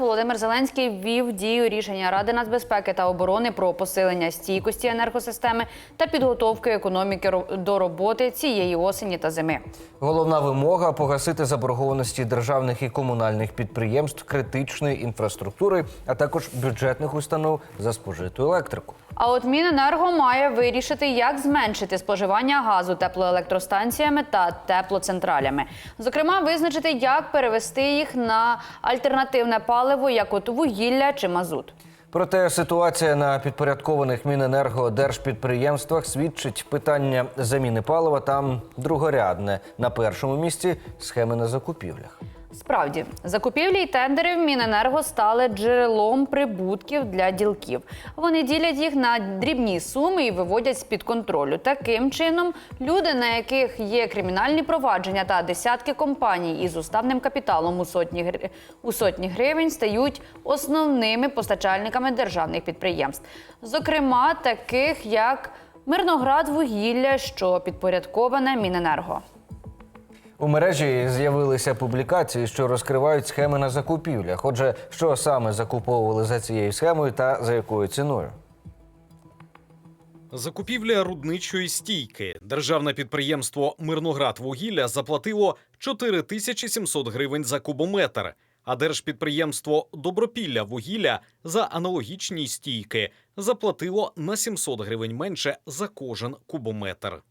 Володимир Зеленський ввів дію рішення Ради нацбезпеки та оборони про посилення стійкості енергосистеми та підготовки економіки до роботи цієї осені та зими. Головна вимога погасити заборгованості державних і комунальних підприємств, критичної інфраструктури, а також бюджетних установ за спожиту електрику. А от Міненерго має вирішити, як зменшити споживання газу теплоелектростанціями та теплоцентралями. Зокрема, визначити, як перевести їх на альтернативне паливо, як от вугілля чи мазут. Проте ситуація на підпорядкованих Міненерго держпідприємствах свідчить питання заміни палива там другорядне. На першому місці схеми на закупівлях. Справді, закупівлі й тендери в Міненерго стали джерелом прибутків для ділків. Вони ділять їх на дрібні суми і виводять з-під контролю. Таким чином, люди, на яких є кримінальні провадження та десятки компаній із уставним капіталом у сотні, гри- у сотні гривень, стають основними постачальниками державних підприємств. Зокрема, таких як Мирноград вугілля, що підпорядковане Міненерго. У мережі з'явилися публікації, що розкривають схеми на закупівлях. Отже, що саме закуповували за цією схемою та за якою ціною? Закупівля рудничої стійки. Державне підприємство Мирноградвугілля заплатило 4700 гривень за кубометр, а держпідприємство Добропілля вугілля за аналогічні стійки заплатило на 700 гривень менше за кожен кубометр.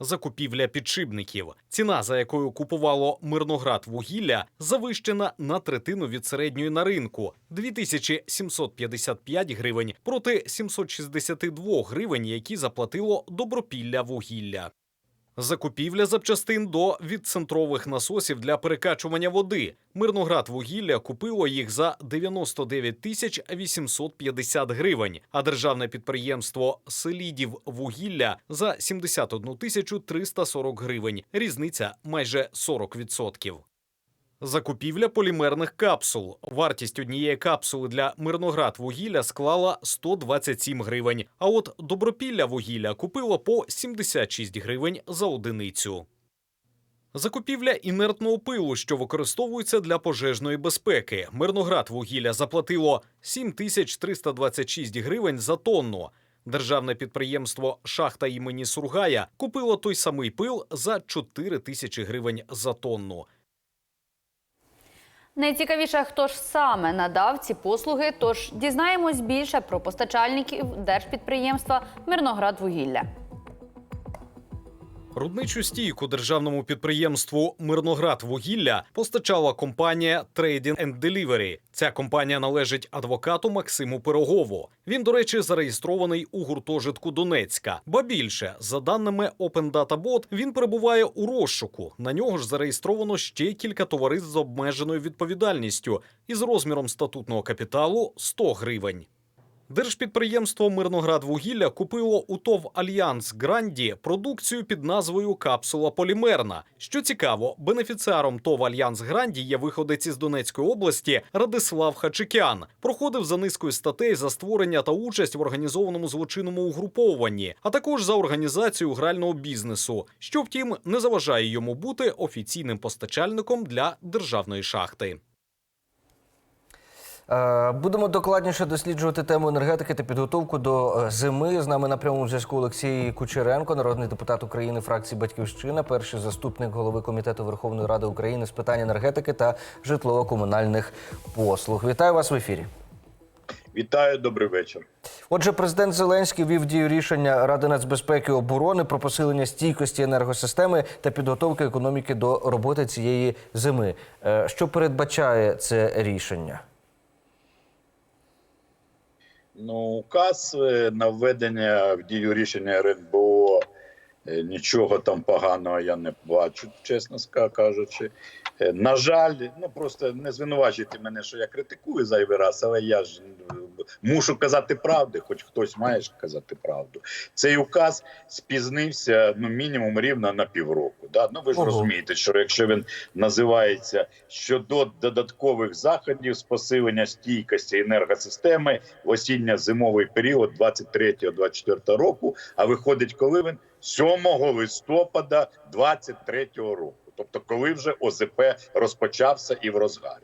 Закупівля підшипників. Ціна, за якою купувало Мирноград вугілля, завищена на третину від середньої на ринку 2755 гривень проти 762 гривень, які заплатило Добропілля вугілля. Закупівля запчастин до відцентрових насосів для перекачування води. Мирноград вугілля купило їх за 99 тисяч 850 гривень, а державне підприємство Селідів вугілля за 71 тисячу 340 гривень. Різниця майже 40%. Закупівля полімерних капсул. Вартість однієї капсули для Мирноград вугілля склала 127 гривень. А от Добропілля вугілля купило по 76 гривень за одиницю. Закупівля інертного пилу, що використовується для пожежної безпеки. Мирноград вугілля заплатило 7326 гривень за тонну. Державне підприємство Шахта імені Сургая купило той самий пил за 4 тисячі гривень за тонну. Найцікавіше, хто ж саме надав ці послуги, тож дізнаємось більше про постачальників держпідприємства Мирноградвугілля. Рудничу стійку державному підприємству Мирноград вугілля постачала компанія Trading and Delivery. Ця компанія належить адвокату Максиму Пирогову. Він, до речі, зареєстрований у гуртожитку Донецька. Ба більше, за даними Open Data Bot, він перебуває у розшуку. На нього ж зареєстровано ще кілька товариств з обмеженою відповідальністю із розміром статутного капіталу 100 гривень. Держпідприємство Мирноградвугілля купило у ТОВ Альянс Гранді продукцію під назвою Капсула Полімерна. Що цікаво, бенефіціаром ТОВ Альянс Гранді є виходець із Донецької області Радислав Хачикян. Проходив за низкою статей за створення та участь в організованому злочинному угрупованні, а також за організацію грального бізнесу, що втім не заважає йому бути офіційним постачальником для державної шахти. Е, Будемо докладніше досліджувати тему енергетики та підготовку до е, зими. З нами на прямому зв'язку Олексій Кучеренко, народний депутат України, фракції Батьківщина, перший заступник голови комітету Верховної Ради України з питань енергетики та житлово-комунальних послуг. Вітаю вас в ефірі. Вітаю, добрий вечір. Отже, президент Зеленський вів дію рішення Ради нацбезпеки і оборони про посилення стійкості енергосистеми та підготовки економіки до роботи цієї зими. Е, Що передбачає це рішення? Ну, указ е, на введення в дію рішення РНБО е, нічого там поганого я не бачу, чесно кажучи. Е, На жаль, ну просто не звинувачуйте мене, що я критикую зайвий раз, але я ж мушу казати правду, хоч хтось має казати правду. Цей указ спізнився ну мінімум рівно на півроку. Да? Ну ви ж Ого. розумієте, що якщо він називається щодо додаткових заходів з посилення стійкості енергосистеми в осінньо-зимовий період 23-24 року, а виходить, коли він 7 листопада 23 року, тобто коли вже ОЗП розпочався і в розгарі.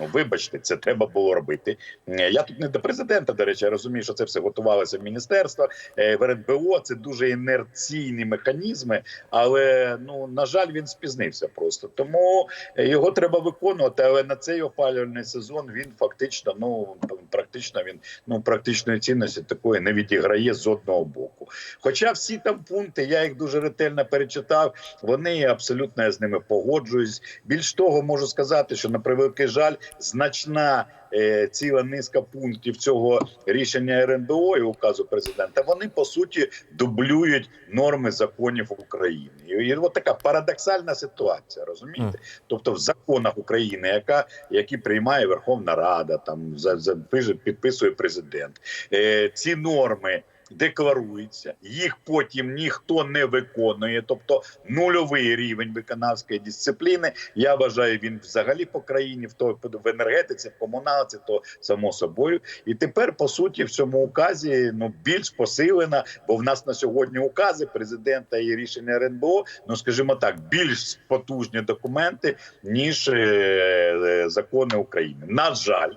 Ну, вибачте, це треба було робити. Е, Я тут не до президента, до речі, я розумію, що це все готувалося в міністерствах, е, в РНБО. Це дуже інерційні механізми, але ну на жаль, він спізнився просто. Тому е, його треба виконувати. Але на цей опалювальний сезон він фактично, ну практично він ну практичної цінності такої не відіграє з одного боку. Хоча всі там пункти, я їх дуже ретельно перечитав, вони абсолютно я з ними погоджуюсь. Більш того, можу сказати, що на превеликий жаль, значна е, ціла низка пунктів цього рішення РНБО і указу президента. Вони по суті дублюють норми законів України. І, і от така парадоксальна ситуація, розумієте? Тобто, в законах України, яка які приймає Верховна Рада, там за, за підписує президент, е, ці норми. Декларуються, їх потім ніхто не виконує, тобто нульовий рівень виконавської дисципліни. Я вважаю, він взагалі по країні, в то в енергетиці, в комуналці, то само собою. І тепер, по суті, в цьому указі ну більш посилена, бо в нас на сьогодні укази президента і рішення РНБО, ну скажімо так, більш потужні документи ніж е, е, закони України. На жаль.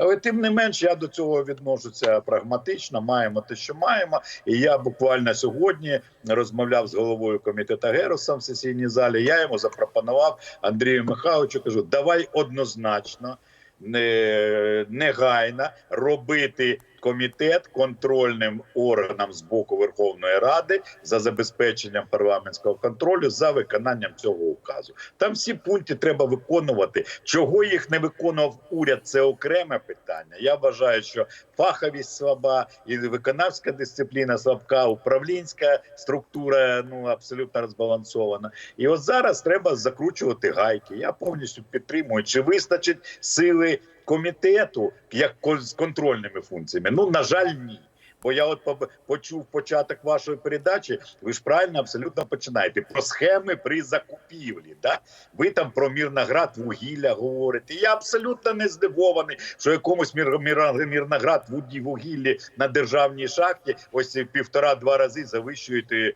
Але тим не менш, я до цього відношуся прагматично. Маємо те, що маємо. І я буквально сьогодні розмовляв з головою комітету Геросом в сесійній залі. Я йому запропонував Андрію Михайловичу. Кажу, давай однозначно, не, негайно робити комітет контрольним органом з боку Верховної Ради за забезпеченням парламентського контролю за виконанням цього указу. Там всі пункти треба виконувати. Чого їх не виконував уряд? Це окреме питання. Я вважаю, що фаховість слаба і виконавська дисципліна слабка, управлінська структура ну абсолютно розбалансована. І от зараз треба закручувати гайки. Я повністю підтримую. Чи вистачить сили комітету як з контрольними функціями? Ну на жаль, ні. Бо я от почув початок вашої передачі. Ви ж правильно абсолютно починаєте про схеми при закупівлі. Да? Ви там про Мірноград вугілля говорите. Я абсолютно не здивований, що якомусь мір, мір, Мірноград вугіллі на державній шахті ось півтора-два рази завищують е,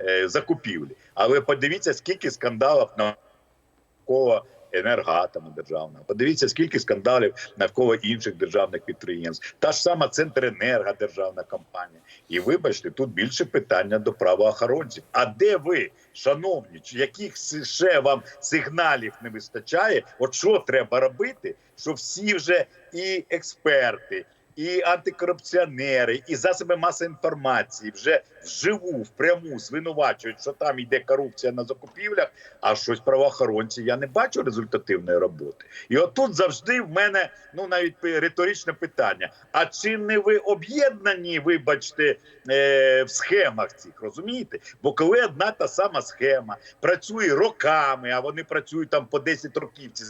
е, закупівлі. Але подивіться, скільки скандалів навколо енергатому державного. Подивіться, скільки скандалів навколо інших державних підприємств. Та ж сама Центренерго державна компанія. І вибачте, тут більше питання до правоохоронців. А де ви, шановні, яких ще вам сигналів не вистачає? От що треба робити, щоб всі вже і експерти. І антикорупціонери, і засоби масової інформації вже вживу, впряму звинувачують, що там йде корупція на закупівлях, а щось правоохоронці я не бачу результативної роботи. І отут завжди в мене ну навіть риторичне питання: а чи не ви об'єднані, вибачте, е, в схемах цих розумієте? Бо коли одна та сама схема працює роками, а вони працюють там по 10 років. Ці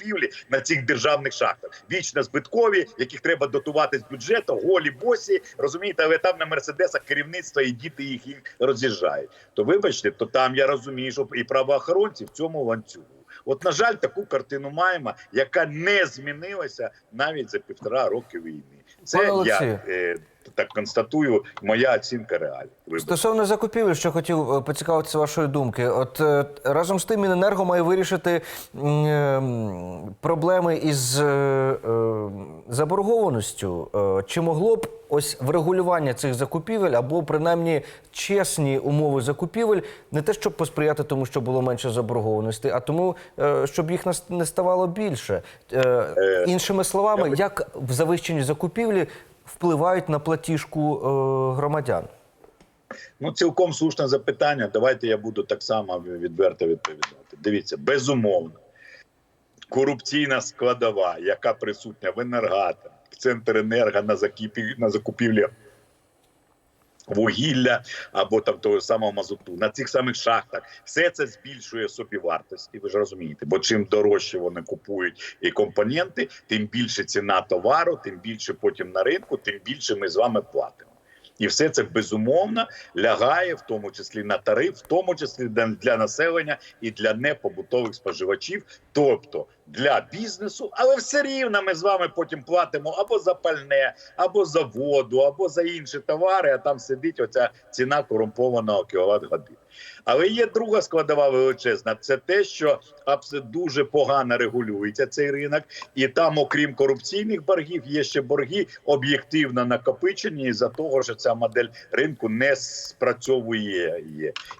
Купівлі на цих державних шахтах вічно збиткові, яких треба дотувати з бюджету, голі босі, розумієте, але там на мерседесах керівництво і діти їх, роз'їжджають. То вибачте, то там я розумію, що і правоохоронці в цьому ланцюгу. От, на жаль, таку картину маємо, яка не змінилася навіть за півтора роки війни. Це Пане я е, так констатую, моя оцінка. Вибачте. Стосовно закупівель, що хотів е, поцікавитися вашої думки. От е, разом з тим Міненерго має вирішити е, проблеми із е, е, заборгованістю. Е, Чи могло б ось врегулювання цих закупівель або принаймні чесні умови закупівель не те, щоб посприяти тому, що було менше заборгованості, а тому, щоб їх не ставало більше. Іншими словами, як в завищені закупівлі впливають на платіжку громадян? Ну, цілком слушне запитання. Давайте я буду так само відверто відповідати. Дивіться, безумовно, корупційна складова, яка присутня в енергатах, в Центренерго на закупівлі, на закупівлі вугілля або там того самого мазуту на цих самих шахтах, все це збільшує собівартості. Ви ж розумієте, бо чим дорожче вони купують і компоненти, тим більше ціна товару, тим більше потім на ринку, тим більше ми з вами платимо. І все це безумовно лягає, в тому числі на тариф, в тому числі для- для населення і для непобутових споживачів, тобто для бізнесу, але все рівно ми з вами потім платимо або за пальне, або за воду, або за інші товари. А там сидить оця ціна корумпованого кіловат годин. Але є друга складова величезна. Це те, що дуже погано регулюється цей ринок, і там, окрім корупційних боргів, є ще борги об'єктивно накопичені із-за того, що ця модель ринку не спрацьовує.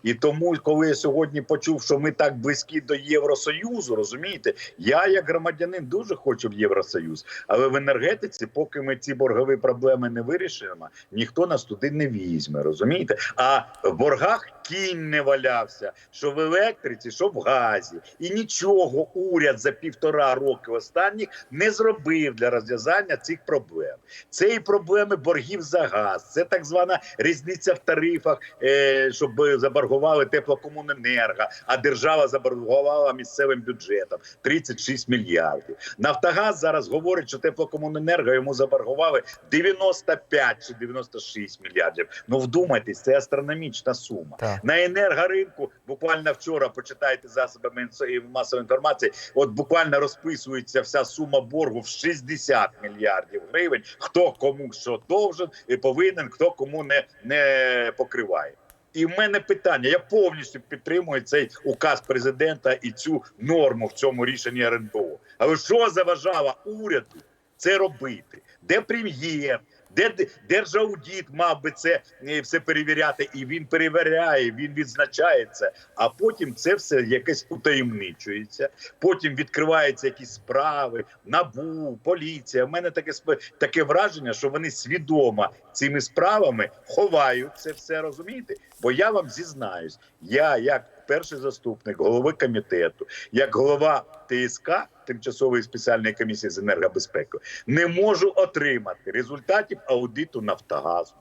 І тому, коли я сьогодні почув, що ми так близькі до Євросоюзу, розумієте, я як громадянин дуже хочу в Євросоюз, але в енергетиці, поки ми ці боргові проблеми не вирішимо, ніхто нас туди не візьме. Розумієте? А в боргах кінь не валявся, що в електриці, що в газі, і нічого уряд за півтора роки останніх не зробив для розв'язання цих проблем. Це і проблеми боргів за газ, це так звана різниця в тарифах, е, щоб заборгували теплокомуненерго, а держава заборгувала місцевим бюджетом 36 мільярдів. Нафтогаз зараз говорить, що теплокомуненерго йому заборгували 95 чи 96 мільярдів. Ну вдумайтесь, це астрономічна сума. Так. На енергоринку буквально вчора почитайте засобами масової інформації. От буквально розписується вся сума боргу в 60 мільярдів гривень. Хто кому що довжен і повинен, хто кому не, не покриває. І в мене питання: я повністю підтримую цей указ президента і цю норму в цьому рішенні РНБО. Але що заважало уряду це робити? Де прем'єр? Де держаудіт мав би це е, все перевіряти, і він перевіряє, він відзначає це. А потім це все якесь утаємничується. Потім відкриваються якісь справи, набу, поліція. У мене таке таке враження, що вони свідомо цими справами ховають це все, розумієте? Бо я вам зізнаюсь, я як перший заступник голови комітету, як голова ТСК тимчасової спеціальної комісії з енергобезпеки, не можу отримати результатів аудиту Нафтогазу.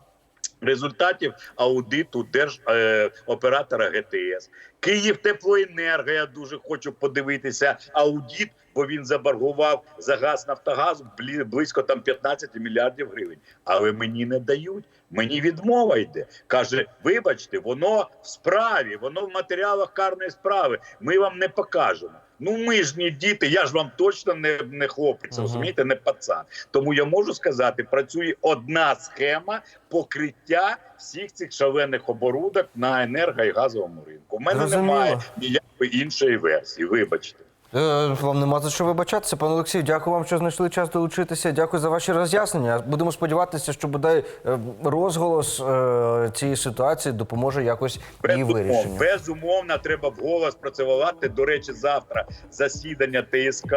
Результатів аудиту держоператора е, ГТС Київ Теплоенерго. Я дуже хочу подивитися аудит, бо він заборгував за газ Нафтогаз близько там 15 мільярдів гривень. Але мені не дають. Мені відмова йде. каже: вибачте, воно в справі, воно в матеріалах карної справи. Ми вам не покажемо. Ну ми ж не діти, я ж вам точно не, не хлопець, Ага. розумієте, не пацан. Тому я можу сказати, працює одна схема покриття всіх цих шалених оборудок на енерго і газовому ринку. У мене Зрозуміло. немає ніякої іншої версії. Вибачте. Е, Вам нема за що вибачатися, пане Олексію. Дякую вам, що знайшли час долучитися. Дякую за ваші роз'яснення. Будемо сподіватися, що бодай е, розголос е, цієї ситуації допоможе якось її Безумовно, вирішенню. безумовно, треба вголос працювати. До речі, завтра засідання ТСК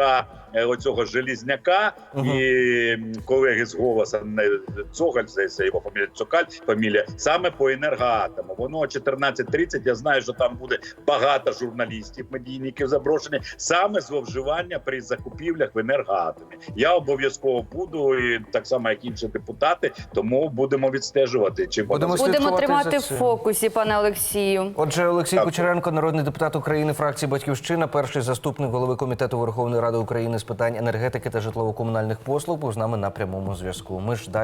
оцього Желізняка Мгм. і колеги з голоса не Цогаль, здається, його фамілія Цокаль, фамілія саме по енергоатому. Воно о 14.30, Я знаю, що там буде багато журналістів, медійників заброшені саме зловживання при закупівлях в енергоатомі. Я обов'язково буду і так само, як інші депутати. Тому будемо відстежувати. Чи Будемо Будемо тримати в фокусі, пане Олексію. Отже, Олексій Так. Кучеренко, народний депутат України, фракції Батьківщина, перший заступник голови комітету Верховної Ради України з питань енергетики та житлово-комунальних послуг, був з нами на прямому зв'язку. Ми ж далі.